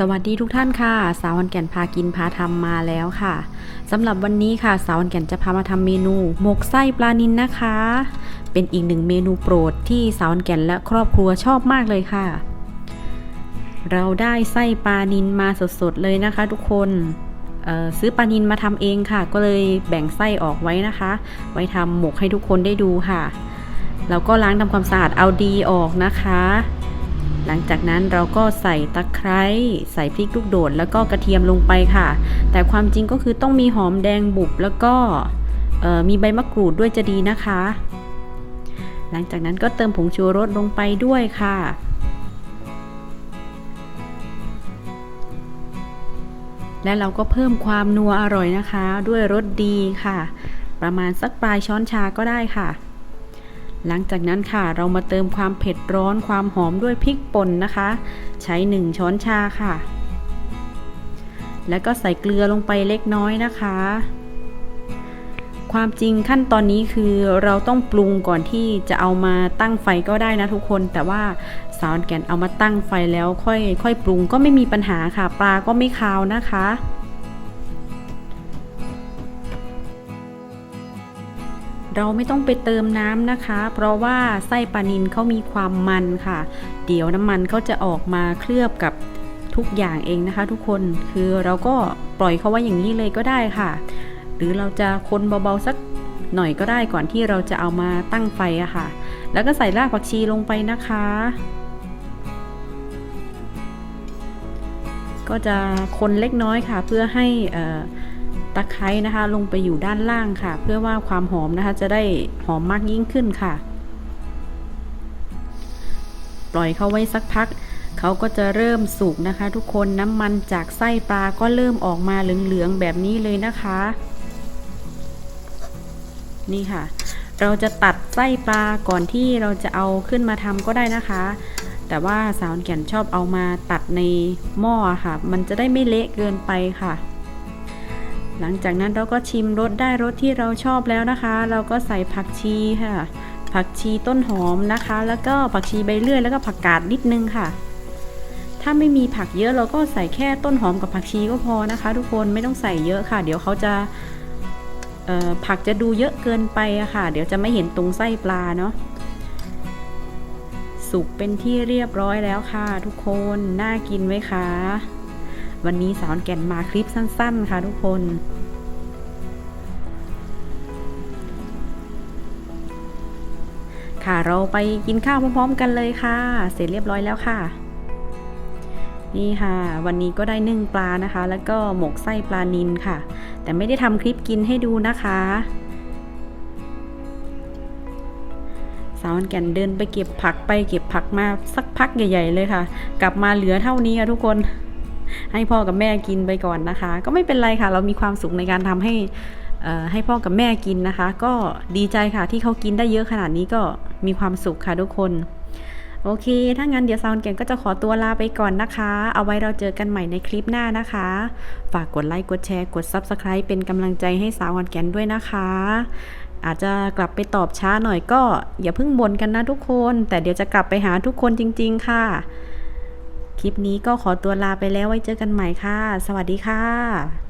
สวัสดีทุกท่านค่ะ สาววันแก่นพากินพาทำมาแล้วค่ะสำหรับวันนี้ค่ะ สาววันแก่นจะพามาทำเมนูหมกไส้ปลานินนะคะ เป็นอีกหนึ่งเมนูโปรดที่สาววันแก่นและครอบครัวชอบมากเลยค่ะ เราได้ไส้ปลานินมาสดๆเลยนะคะ ทุกคนซื้อปลานินมาทำเองค่ะ ก็เลยแบ่งไส้ออกไว้นะคะ ไว้ทำหมกให้ทุกคนได้ดูค่ะแล้วก็ล้างทำความสะอาดเอาดีออกนะคะ หลังจากนั้นเราก็ใส่ตะไคร้ใส่พริกลูกโดดแล้วก็กระเทียมลงไปค่ะ แต่ความจริงก็คือต้องมีหอมแดงบุบแล้วก็มีใบมะกรูดด้วยจะดีนะคะ หลังจากนั้นก็เติมผงชูรสลงไปด้วยค่ะและเราก็เพิ่มความนัวอร่อยนะคะ ด้วยรสดีค่ะ ประมาณสักปลายช้อนชาก็ได้ค่ะ หลังจากนั้นค่ะเรามาเติมความเผ็ดร้อนความหอมด้วยพริกป่นนะคะ ใช้ 1 ช้อนชาค่ะ แล้วก็ใส่เกลือลงไปเล็กน้อยนะคะ ความจริงขั้นตอนนี้คือเราต้องปรุงก่อนที่จะเอามาตั้งไฟก็ได้นะทุกคน แต่ว่าสาวแกนเอามาตั้งไฟแล้วค่อยค่อยปรุงก็ไม่มีปัญหาค่ะ ปลาก็ไม่คาวนะคะ เราไม่ต้องไปเติมน้ำนะคะ เพราะว่าไส้ปลานินเขามีความมันค่ะ เดี๋ยวน้ำมันเขาจะออกมาเคลือบกับทุกอย่างเองนะคะ ทุกคนคือเราก็ปล่อยเขาไว้อย่างนี้เลยก็ได้ค่ะ หรือเราจะคนเบาๆสักหน่อยก็ได้ก่อนที่เราจะเอามาตั้งไฟอะค่ะ แล้วก็ใส่รากผักชีลงไปนะคะ ก็จะคนเล็กน้อยค่ะ เพื่อให้ ตะไคร้นะคะ ลงไปอยู่ด้านล่างค่ะ เพื่อว่าความหอมนะคะจะได้หอมมากยิ่งขึ้นค่ะ ปล่อยเขาไว้สักพักเขาก็จะเริ่มสุกนะคะ ทุกคนน้ำมันจากไส้ปลาก็เริ่มออกมาเหลืองๆแบบนี้เลยนะคะ นี่ค่ะ เราจะตัดไส้ปลาก่อนที่เราจะเอาขึ้นมาทำก็ได้นะคะ แต่ว่าสาวแก่นชอบเอามาตัดในหม้อค่ะ มันจะได้ไม่เละเกินไปค่ะ หลังจากนั้นเราก็ชิมรสได้รสที่เราชอบแล้วนะคะ เราก็ใส่ผักชีค่ะ ผักชีต้นหอมนะคะ แล้วก็ผักชีใบเลื่อยแล้วก็ผักกาดนิดนึงค่ะ ถ้าไม่มีผักเยอะเราก็ใส่แค่ต้นหอมกับผักชีก็พอนะคะ ทุกคนไม่ต้องใส่เยอะค่ะ เดี๋ยวเขาจะผักจะดูเยอะเกินไปอะค่ะ เดี๋ยวจะไม่เห็นตรงไส้ปลาเนาะสุกเป็นที่เรียบร้อยแล้วค่ะ ทุกคนน่ากินไหมคะ วันนี้สาวแก่นมาคลิปสั้น ๆ ค่ะทุกคนค่ะเราไปกินข้าวพร้อมๆกันเลยค่ะ เสร็จเรียบร้อยแล้วค่ะ นี่ค่ะ วันนี้ก็ได้นึ่งปลานะคะ แล้วก็หมกไส้ปลานินค่ะ แต่ไม่ได้ทำคลิปกินให้ดูนะคะ สาวแก่นเดินไปเก็บผักไปเก็บผักมาสักพักใหญ่ ๆ เลยค่ะ กลับมาเหลือเท่านี้ค่ะทุกคน ให้พ่อกับแม่กินไปก่อนนะคะ ก็ไม่เป็นไรค่ะ เรามีความสุขในการทำให้ให้พ่อกับแม่กินนะคะ ก็ดีใจค่ะที่เขากินได้เยอะขนาดนี้ก็มีความสุขค่ะทุกคน โอเค ถ้างั้นเดี๋ยวซาวน์แกนก็จะขอตัวลาไปก่อนนะคะ เอาไว้เราเจอกันใหม่ในคลิปหน้านะคะ ฝากกดไลค์กดแชร์กด Subscribe เป็นกำลังใจให้สาววันแกนด้วยนะคะอาจจะกลับไปตอบช้าหน่อยก็อย่าเพิ่งบ่นกันนะทุกคน แต่เดี๋ยวจะกลับไปหาทุกคนจริง ๆ ค่ะ คลิปนี้ก็ขอตัวลาไปแล้วไว้เจอกันใหม่ค่ะ สวัสดีค่ะ